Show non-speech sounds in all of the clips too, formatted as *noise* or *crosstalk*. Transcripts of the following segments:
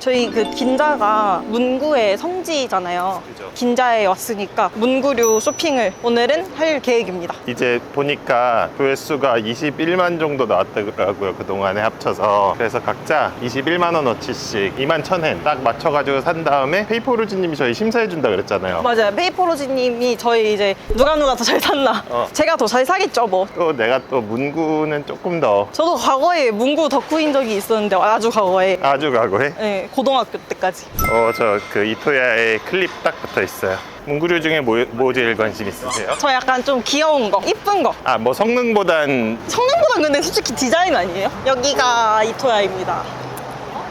저희 그 긴자가 문구의 성지잖아요. 그죠. 긴자에 왔으니까 문구류 쇼핑을 오늘은 할 계획입니다. 이제 보니까 조회수가 21만 정도 나왔더라고요 그동안에 합쳐서 그래서 각자 21만 원어치씩 2만 천엔 딱 맞춰가지고 산 다음에 페이퍼루즈님이 저희 심사해준다 그랬잖아요 맞아요. 페이퍼로지님이 저희 이제 누가 누가 더 잘 샀나. 어. 제가 더 잘 사겠죠, 뭐. 또 내가 또 문구는 조금 더 저도 과거에 문구 덕후인 적이 있었는데 아주 과거에. 아주 각오해 네, 고등학교 때까지. 어 저 그 이토야의 클립 딱 붙어 있어요 문구류 중에 뭐, 뭐 제일 관심 있으세요? 저 약간 좀 귀여운 거, 이쁜 거. 아 뭐 성능보단 성능보다 근데 솔직히 디자인 아니에요? 여기가 이토야입니다.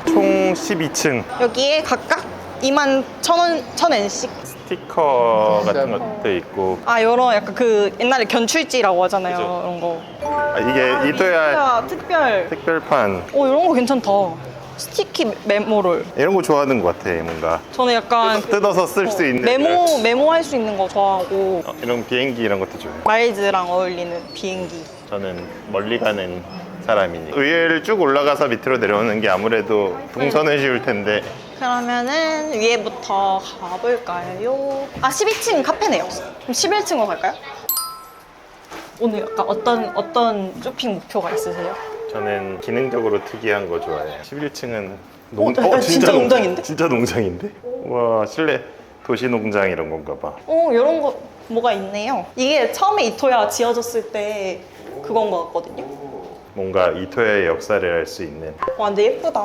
총 12층 여기에 각각 2만 천 원, 천 엔씩. 스티커 같은 것도 있고 아, 요런 약간 그 옛날에 견출지라고 하잖아요. 그죠. 이런 거. 아, 이게 이토야 이토야 특별. 특별판 오, 이런 거 괜찮다. 스티키 메모롤. 이런 거 좋아하는 것 같아 뭔가 저는 약간 뜯어서 쓸 수 있는 메모 메모할 수 있는 거 좋아하고 어, 이런 비행기 이런 것도 좋아해요 마일즈랑 어울리는 비행기. 저는 멀리 가는 사람이니 의회를 쭉 올라가서 밑으로 내려오는 게 아무래도 동선은 쉬울 텐데 그러면은 위에부터 가볼까요? 아 12층 카페네요. 그럼 11층으로 갈까요? 오늘 약간 어떤 어떤 쇼핑 목표가 있으세요? 저는 기능적으로 특이한 거 좋아해요 11층은 어, 약간 진짜 농장인데? 진짜 농장인데? 와 실내 도시 농장 이런 건가 봐어 이런 거 뭐가 있네요. 이게 처음에 이토야 지어졌을 때 그건 것 같거든요. 뭔가 이토야의 역사를 알 수 있는 와 근데 예쁘다.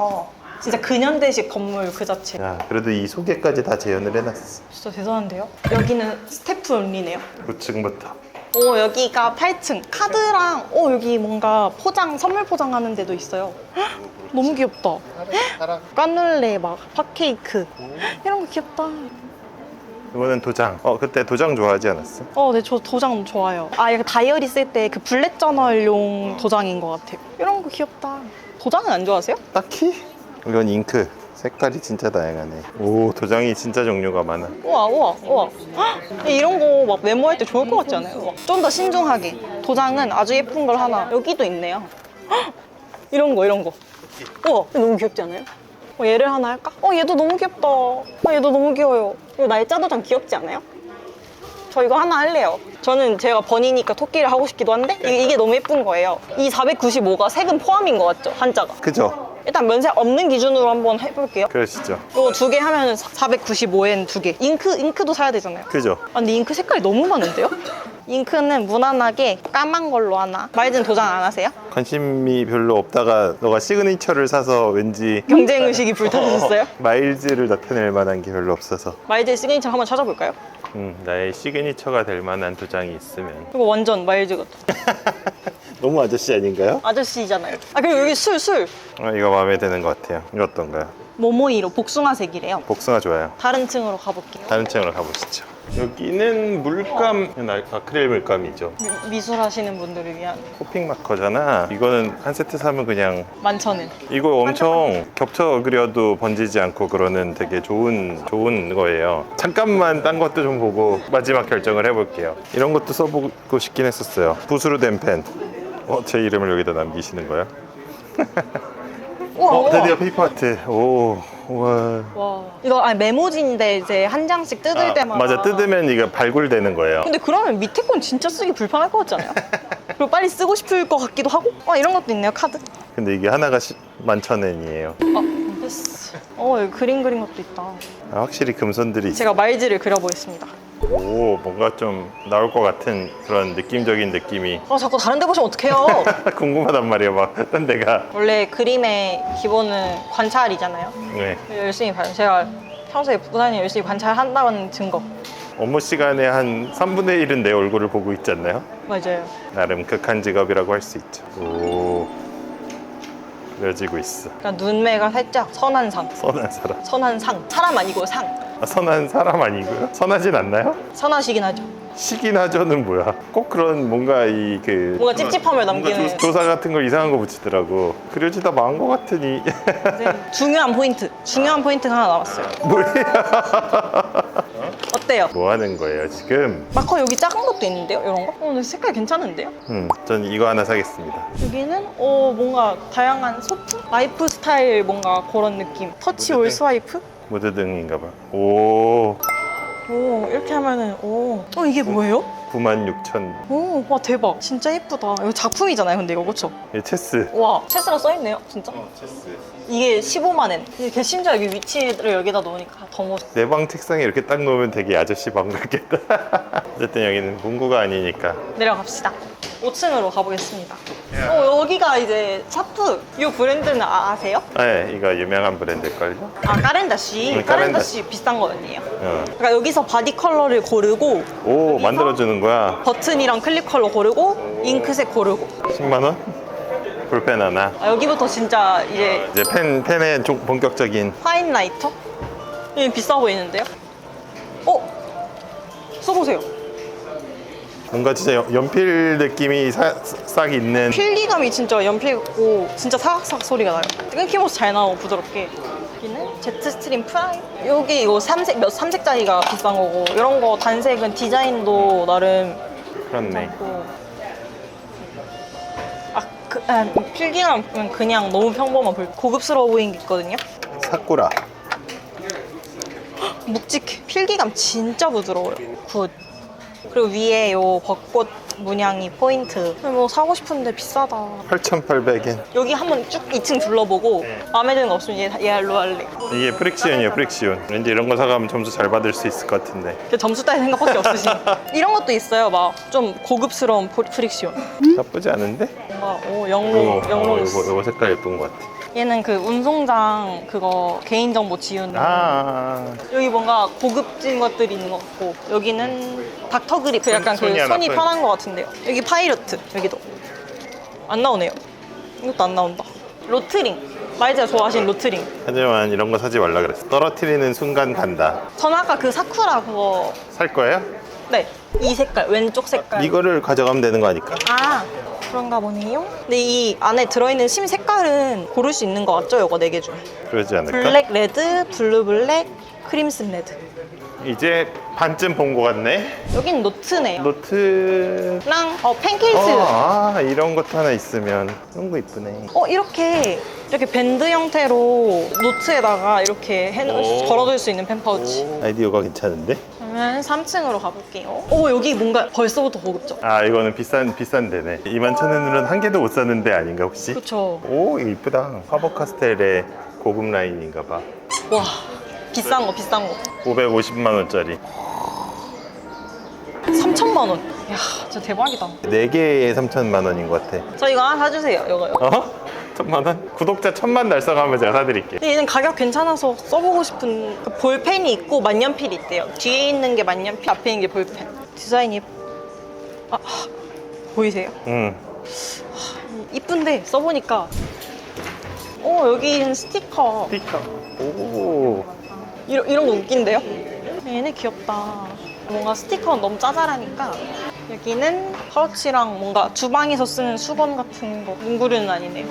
진짜 근현대식 건물 그 자체. 야 그래도 이 소개까지 다 재현을 해놨어 진짜 대단한데요? 여기는 스태프 온리네요. 9층부터 오 여기가 8층. 카드랑 오 여기 뭔가 포장 선물 포장하는 데도 있어요. 헉, 너무 귀엽다. 까눌레 막 팥케이크. 이런 거 귀엽다. 이거는 도장. 어 그때 도장 좋아하지 않았어? 어 네 저 도장 좋아요. 아 약간 다이어리 쓸 때 그 블랙 저널용 도장인 것 같아요. 이런 거 귀엽다. 도장은 안 좋아하세요? 딱히? 이건 잉크 색깔이 진짜 다양하네. 오 도장이 진짜 종류가 많아. 우와 우와 우와. 헉, 이런 거 막 메모할 때 좋을 것 같지 않아요? 좀 더 신중하게. 도장은 아주 예쁜 걸 하나. 여기도 있네요. 헉, 이런 거 이런 거. 우와 너무 귀엽지 않아요? 어, 얘를 하나 할까? 어 얘도 너무 귀엽다. 아 얘도 너무 귀여워요. 이거 날짜 도장 귀엽지 않아요? 저 이거 하나 할래요. 저는 제가 번이니까 토끼를 하고 싶기도 한데 이- 이게 너무 예쁜 거예요. 이 495가 세금 포함인 것 같죠? 한자가. 그죠? 일단 면세 없는 기준으로 한번 해볼게요 그러시죠 이거 두 개 하면은 495엔 두 개. 잉크 잉크도 사야 되잖아요. 그죠? 아, 근데 잉크 색깔이 너무 많은데요? 잉크는 무난하게 까만 걸로 하나. 말든 도장 안 하세요? 관심이 별로 없다가 너가 시그니처를 사서 왠지 경쟁 의식이 불타셨어요? 마일즈를 나타낼 만한 게 별로 없어서 마일드 시그니처 한번 찾아볼까요? 음, 나의 시그니처가 될 만한 도장이 있으면 이거 완전 마일드 같아. *laughs* 너무 아저씨 아닌가요? 아저씨잖아요. 아 그리고 여기 술 술. 어, 이거 마음에 드는 것 같아요 이거 어떤가요? 모모이로 복숭아색이래요. 복숭아 좋아요 다른 층으로 가볼게요. 다른 층으로 가보시죠 여기는 물감 나- 아크릴 물감이죠 미, 미술하시는 분들을 위한 코핑 마커잖아 이거는 한 세트 사면 그냥 만천엔. 이거 엄청 겹쳐 그려도 번지지 않고 그러는 되게 좋은 좋은 거예요. 잠깐만 딴 것도 좀 보고 마지막 결정을 해볼게요. 이런 것도 써보고 싶긴 했었어요. 붓으로 된 펜. 어, 제 이름을 여기다 남기시는 거예요? 우와, 어. 드디어 페이퍼 아트. 오, 와. 와. 이거 아니 메모지인데 이제 한 장씩 뜯을 아, 때마다. 맞아, 뜯으면 이거 발굴되는 거예요. 근데 그러면 밑에 건 진짜 쓰기 불편할 것 같지 않아요? *laughs* 그리고 빨리 쓰고 싶을 것 같기도 하고 어 이런 것도 있네요 카드 근데 이게 하나가 시- 만천엔이에요. 아 됐어 어 여기 그림 그린 것도 있다 아, 확실히 금손들이. 제가 말지를 그려보겠습니다 오, 뭔가 좀 나올 것 같은 그런 느낌적인 느낌이 아 자꾸 다른 데 보시면 어떡해요 *laughs* 궁금하단 말이에요. 막, 딴 데가. 원래 그림의 기본은 관찰이잖아요 네. 열심히 봐요 제가 평소에 부단히 열심히 관찰한다는 증거 업무 시간에 한 3분의 1은 내 얼굴을 보고 있지 않나요? 맞아요 나름 극한 직업이라고 할 수 있죠. 오, 그려지고 있어. 그러니까 눈매가 살짝 선한 상 선한 사람. 선한 상 사람 아니고 상 아, *laughs* 선한 사람 아니고요? 선하진 않나요? 선하시긴 하죠 시긴 하죠는 뭐야? 꼭 그런 뭔가 이그 뭔가 찝찝함을 남기는 조- 조사 같은 걸 이상한 거 붙이더라고. 그려지다 망한 거 같으니 *laughs* 네, 중요한 포인트 중요한 포인트가 하나 남았어요 뭐야? 어때요? *laughs* 어때요? 뭐 하는 거예요 지금? 마커 여기 작은 것도 있는데요? 이런 거? 어, 근데 색깔 괜찮은데요? 음, 전 이거 하나 사겠습니다. 여기는 어 뭔가 다양한 소품? 라이프 스타일 뭔가 그런 느낌 터치 올 스와이프? 무드 등인가 봐. 오, 오 이렇게 하면은 오 어, 이게 뭐예요? 96,000. 오 와 대박 진짜 예쁘다 이거 작품이잖아요 근데 이거 그쵸? 이 체스. 와 체스가 써있네요 진짜 체스. 이게 15만엔 이게 심지어 여기 위치를 여기다 놓으니까 더 멋있어 내 방 책상에 이렇게 딱 놓으면 되게 아저씨 방 같겠다. *laughs* 어쨌든 여기는 문구가 아니니까. 내려갑시다 5층으로 가보겠습니다 어 여기가 이제 샤프 이 브랜드는 아, 아세요? 네, 이거 유명한 브랜드일걸요? 아 까렌다시 응, 까렌다시 비싼 거 아니에요? 어. 그러니까 여기서 바디 컬러를 고르고 오, 만들어주는 거야. 버튼이랑 클립 컬러 고르고 잉크색 고르고 10만원? 볼펜 하나. 아, 여기부터 진짜 이제 이제 펜, 펜의 좀 본격적인. 파인 라이터? 이게 비싸 보이는데요? 어? 써보세요 뭔가 진짜 연- 연필 느낌이 사- 싹 있는. 필기감이 진짜 연필 같고 진짜 사각사각 소리가 나요. 끊김없이 잘 나오고 부드럽게. 여기는 제트 스트림 프라임 여기 이거 삼색 몇 삼색짜리가 비싼 거고 이런 거 단색은 디자인도 나름 그렇네. 아, 그, 아 필기감은 그냥 너무 평범한 불 고급스러워 보이는 게 있거든요. 사쿠라. 묵직해. 필기감 진짜 부드러워요. 굿 그리고 위에 요 벚꽃 문양이 포인트 뭐 사고 싶은데 비싸다 8,800엔. 여기 한번 쭉 2층 둘러보고 마음에 드는 거 없으면 얘, 얘로 할래 이게 프릭시온이에요, 프릭시온. 왠지 이런 거 사가면 점수 잘 받을 수 있을 것 같은데. 그 점수 따위 생각밖에 없으시 *laughs* 이런 것도 있어요 막 좀 고급스러운 포- 프릭시온 나쁘지 않은데? 뭔가 오 영롱 이거, 영롱 어, 이거, 이거 색깔 예쁜 것 같아. 얘는 그 운송장 그거 개인정보 지우는 아, 여기 뭔가 고급진 것들이 있는 것 같고 여기는 닥터 그립 그 약간 그 손이 손이 큰. 편한 것 같은데요 여기 파이러트 여기도 안 나오네요 이것도 안 나온다 로트링 마이즈가 좋아하시는 로트링 하지만 이런 거 사지 말라 그랬어. 떨어뜨리는 순간 간다. 저는 아까 그 사쿠라 그거 살 거예요? 네 이 색깔 왼쪽 색깔 이거를 가져가면 되는 거 아닐까? 아 그런가 보네요 근데 이 안에 들어있는 심 색깔은 고를 수 있는 것 같죠? 요거 4개 중 그러지 않을까? 블랙 레드, 블루 블랙, 크림슨 레드 이제 반쯤 본 거 같네. 여긴 노트네요 노트. 랑 어, 펜케이스 어, 아, 이런 것도 하나 있으면 이런 거 이쁘네. 어 이렇게 이렇게 밴드 형태로 노트에다가 이렇게 해, 오. 걸어둘 수 있는 펜 파우치. 아이디어가 괜찮은데? 그러면 3층으로 가볼게요. 오 여기 뭔가 벌써부터 고급져. 아, 이거는 비싼 비싼 데네. 2만 천 원으로는 한 개도 못 사는 데 아닌가 혹시? 그렇죠. 오, 이거 이쁘다. 파버 카스텔의 고급 라인인가 봐. 와 비싼 거 비싼 거. 550만 원짜리. 3천만 원. 이야 진짜 대박이다. 4개에 3천만 원인 것 같아. 저 이거 하나 사주세요. 이거. 이거. 어? 천만 원? 구독자 천만 달성하면 제가 사드릴게. 근데 얘는 가격 괜찮아서 써보고 싶은 그 볼펜이 있고 만년필이 있대요. 뒤에 있는 게 만년필, 앞에 있는 게 볼펜. 디자인이. 아, 아, 보이세요? 응. 이쁜데 써보니까 오 여기는 스티커 스티커. 오. 이런, 이런 거 웃긴데요? 얘네 귀엽다 뭔가 스티커는 너무 짜잘하니까 여기는 파우치랑 뭔가 주방에서 쓰는 수건 같은 거 문구류는 아니네요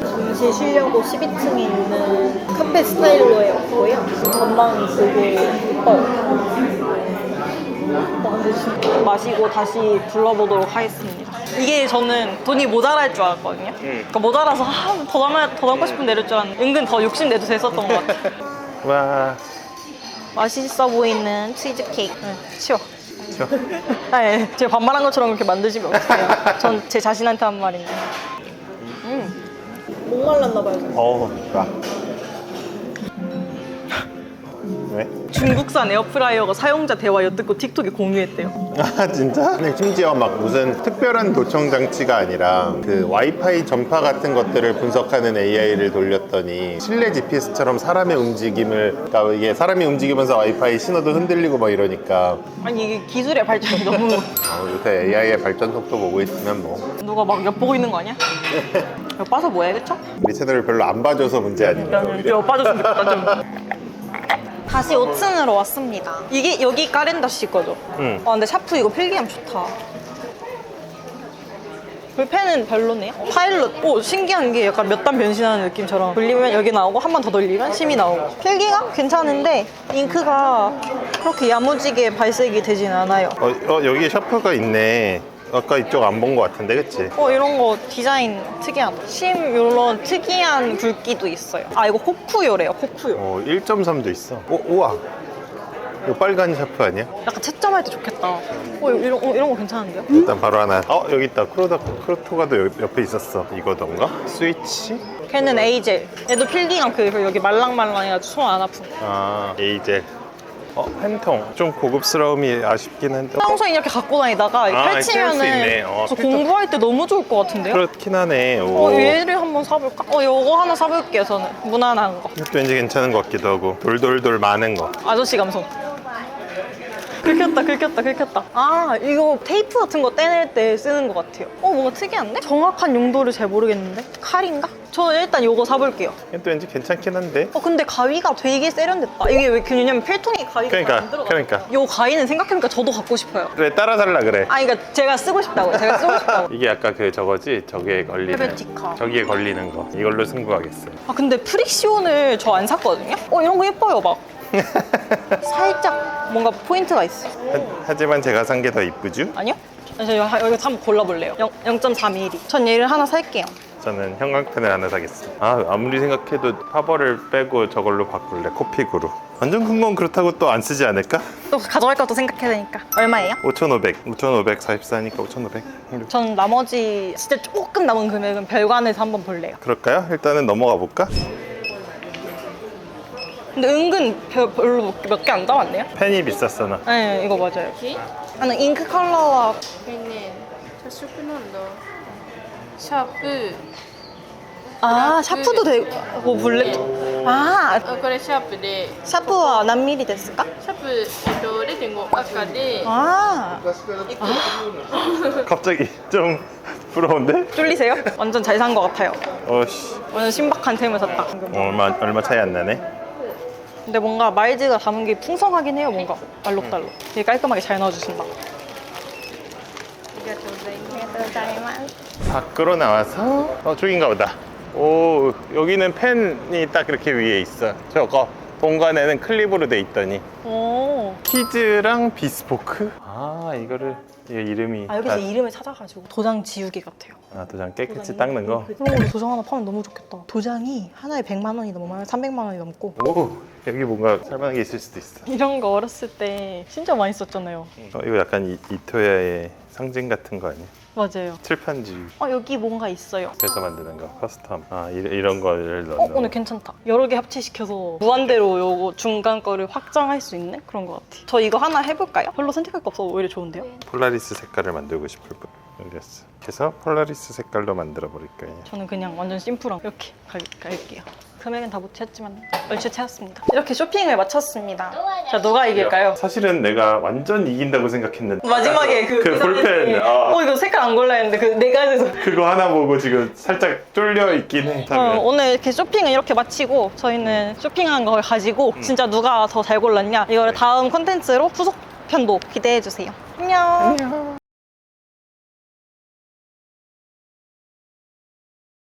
잠시 쉬려고 12층에 있는 카페 스타일로에 왔고요 전망이 되게 예뻐요 마시고 다시 둘러보도록 하겠습니다. 이게 저는 돈이 모자랄 줄 알았거든요. 그러니까 모자라서 아, 더 담아 더 담고 싶은 내릴 줄 알았는데 은근 더 욕심 내도 됐었던 것 같아요. *laughs* 와. 맛있어 보이는 치즈 케이크. 응, 치워. 저. 아, 예. 제가 반말한 것처럼 그렇게 만드시면 어떡해요. 전 제 자신한테 한 말인데. 음. 목 말랐나 봐요. 어, 좋아. 왜? 중국산 에어프라이어가 사용자 대화 엿듣고 틱톡에 공유했대요. 아 진짜? 근데 심지어 막 무슨 특별한 도청 장치가 아니라 그 와이파이 전파 같은 것들을 분석하는 AI를 돌렸더니 실내 GPS처럼 사람의 움직임을 그러니까 이게 사람이 움직이면서 와이파이 신호도 흔들리고 막 이러니까 아니 이게 기술의 발전이 너무 어, 요새 AI의 발전 속도 보고 있으면 뭐 누가 막 엿보고 있는 거 아니야? *laughs* 엿봐서 뭐해, 그쵸? 우리 채널을 별로 안 봐줘서 문제 아닌가 좀 엿봐줬으면 좋겠다, 좀. *laughs* 다시 5층으로 왔습니다. 이게 여기 까렌다 씨 거죠? 응. 아 근데 샤프 이거 필기감 좋다. 볼펜은 별로네요. 파일럿. 오, 신기한 게 약간 몇 단 변신하는 느낌처럼 돌리면 여기 나오고 한 번 더 돌리면 심이 나오고. 필기감 괜찮은데 잉크가 그렇게 야무지게 발색이 되진 않아요. 어, 어 여기에 샤프가 있네. 아까 이쪽 안 본 것 같은데, 그치? 어, 이런 거 디자인 특이하다. 심 이런 특이한 굵기도 있어요. 아, 이거 코쿠요래요, 코쿠요. 어, 1.3도 있어. 오, 우와. 이거 빨간 샤프 아니야? 약간 채점할 때 좋겠다. 어, 이런, 어, 이런 거 괜찮은데요? 일단 바로 하나. 어, 여기 있다. 크로다, 크로토가도 옆- 옆에 있었어. 이거던가? 스위치? 걔는 에이젤. 얘도 필기감 그 여기 말랑말랑해가지고 손 안 아픈. 아, 에이젤. 어, 팬통. 좀 고급스러움이 아쉽긴 한데. 평소에 이렇게 갖고 다니다가 아, 할수 펼치면은 있네. 어, 저 필터. 공부할 때 너무 좋을 것 같은데요? 그렇긴 하네. 오. 어, 얘를 한번 사볼까? 어, 요거 하나 사볼게요, 저는. 무난한 거. 이것도 왠지 괜찮은 것 같기도 하고. 돌돌돌 많은 거. 아저씨 감성. 긁혔다, 긁혔다, 긁혔다. 아, 이거 테이프 같은 거 떼낼 때 쓰는 것 같아요. 어, 뭔가 특이한데? 정확한 용도를 잘 모르겠는데? 칼인가? 저는 일단 요거 사볼게요. 이것도 왠지 괜찮긴 한데. 어, 근데 가위가 되게 세련됐다. 이게 왜 왜냐면 필통이 가위가 그러니까, 잘안 들어가. 그러니까. 요 가위는 생각해보니까 저도 갖고 싶어요. 그래, 따라 살라 그래. 아, 그러니까 제가 쓰고 싶다고요. 제가 쓰고 싶다고. 이게 아까 그 저거지? 저기에 걸리는. 헤베티카. 저기에 걸리는 거. 이걸로 승부하겠어요. 아 근데 프릭시온을 저 안 샀거든요? 어 이런 거 예뻐요 막 *laughs* 살짝 뭔가 포인트가 있어 하, 지만 제가 산 게 더 이쁘죠? 아니요? 저 여기 한번 골라볼래요 0, 0.3mm 전 얘를 하나 살게요 저는 형광펜을 하나 사겠어요. 아, 아무리 생각해도 파버를 빼고 저걸로 바꿀래. 코픽으로. 완전 큰 건 그렇다고 또 안 쓰지 않을까? 또 가져갈 것도 생각해야 되니까 얼마예요? 5,500. 5,500 44니까 5,500. 전 나머지 진짜 조금 남은 금액은 별관에서 한번 볼래요 그럴까요? 일단은 넘어가 볼까? 근데 은근 별로 몇 개 안 담았네요. 펜이 비쌌잖아. 네, 이거 맞아요. aqui? 나는 잉크 컬러와 Menino, tá chupinando. 아 샤프도 되고 뭐 블랙. 아あこれシャープで、 샤프와 남미리 됐을까? シャープ、えっと、0.5赤で、아 갑자기 좀 부러운데? 쫄리세요? 완전 잘 산 것 같아요. 어씨, 완전 신박한 템을 샀다. 얼마 얼마 차이 안 나네. 근데 뭔가 말즈가 담은 게 풍성하긴 해요, 뭔가. 알록달록. 되게 깔끔하게 잘 넣어주신다. 밖으로 나와서 어 저긴가 보다. 오 여기는 펜이 딱 이렇게 위에 있어. 저거 본관에는 클립으로 돼 있더니 오. 키즈랑 비스포크. 아 이거를 이게 이름이 아, 여기서 다- 이름을 찾아가지고 도장 지우개 같아요. 아 도장 깨끗이 닦는 거. 걸로 도장 하나 파면 너무 좋겠다. 도장이 하나에 100만 원이 넘어요. 300만 원이 넘고. 오 여기 뭔가 살만한 게 있을 수도 있어. 이런 거 어렸을 때 진짜 많이 썼잖아요. 어, 이거 약간 이, 이토야의 상징 같은 거 아니야? 맞아요. 칠판지 어, 여기 뭔가 있어요. 그래서 만드는 거 커스텀. 아 이, 이런 거를 어, 넣는. 오늘 괜찮다. 여러 개 합치시켜서 무한대로 요거 중간 거를 확장할 수 있는 그런 것 같아 요. 저 이거 하나 해볼까요? 별로 선택할 거 없어 오히려 좋은데요? 폴라리스 색깔을 만들고 싶을 뿐. 알겠어. 그래서 폴라리스 색깔로 만들어 버릴 거예요. 저는 그냥 완전 심플한 이렇게 갈, 갈게요. 금액은 다못 채웠지만 얼추 채웠습니다. 이렇게 쇼핑을 마쳤습니다. 자 누가 이길까요? 사실은 내가 완전 이긴다고 생각했는데 마지막에 그, 그 볼펜, 어. 어. 어 이거 색깔 안 골라 했는데 그 네 가지에서 그거 하나 보고 지금 살짝 쫄려 있긴 해. 어, 오늘 이렇게 쇼핑을 이렇게 마치고 저희는 쇼핑한 걸 가지고 진짜 누가 더 잘 골랐냐 이거를 다음 콘텐츠로 후속 편도 기대해 주세요. 안녕. 안녕.